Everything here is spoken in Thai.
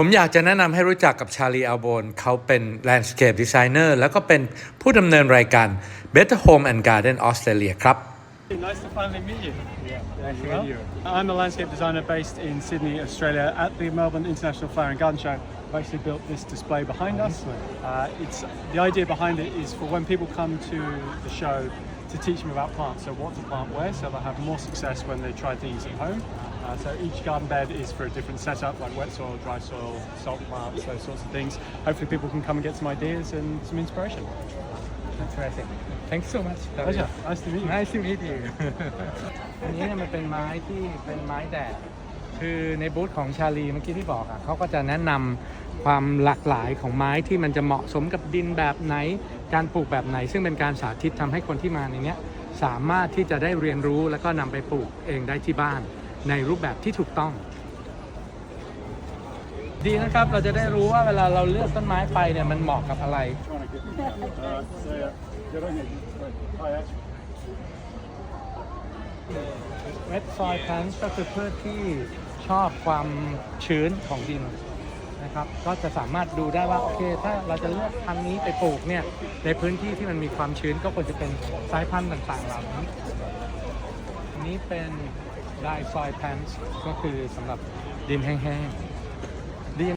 ผมอยากจะแนะนำให้รู้จักกับชาลีอัลโบนเขาเป็น Landscape Designer แล้วก็เป็นผู้ดำเนินรายการ Better Home and Garden Australia ครับ Nice to finally meet you. Yeah, nice to Well, meet you. I'm a landscape designer based in Sydney, Australia, at the Melbourne International Flower and Garden Show. I've actually built this display behind us. Uh, it's the idea behind it is for when people come to the show to teach them about plants, so what to plant where, so they'll have more success when they try things at home. Uh, so each garden bed is for a different setup, like wet soil, dry soil, salt plants, those sorts of things. Hopefully, people can come and get some ideas and some inspiration. That's terrific. Thanks so much. Pleasure. Nice to meet you. Nice to meet you. อันนี้เนี่ยมันเป็นไม้ที่เป็นไม้แดด คือในบูธของชาลีเมื่อกี้ที่บอกอะเขาก็จะแนะนำความหลากหลายของไม้ที่มันจะเหมาะสมกับดินแบบไหน การปลูกแบบไหน ซึ่งเป็นการสาธิตทำให้คนที่มาในนี้สามารถที่จะได้เรียนรู้แล้วก็นำไปปลูกเองได้ที่บ้าน ในรูปแบบที่ถูกต้อง ดีนะครับเราจะได้รู้ว่าเวลาเราเลือกต้นไม้ไปเนี่ยมันเหมาะกับอะไร เว t ซอยพ n น t ก็คือพืชที่ชอบความชื้นของดิน นะครับ ก็จะสามารถดูได้ว่าโอเค ถ้าเราจะเลือกพันธุ์นี้ไปปลูกเนี่ย ในพื้นที่ที่มันมีความชื้นก็ควรจะเป็นสายพันธุ์ต่างๆเหล่านี้นี้เป็นไดซอยแพนส์ก็คือสำหรับดินแห้งๆ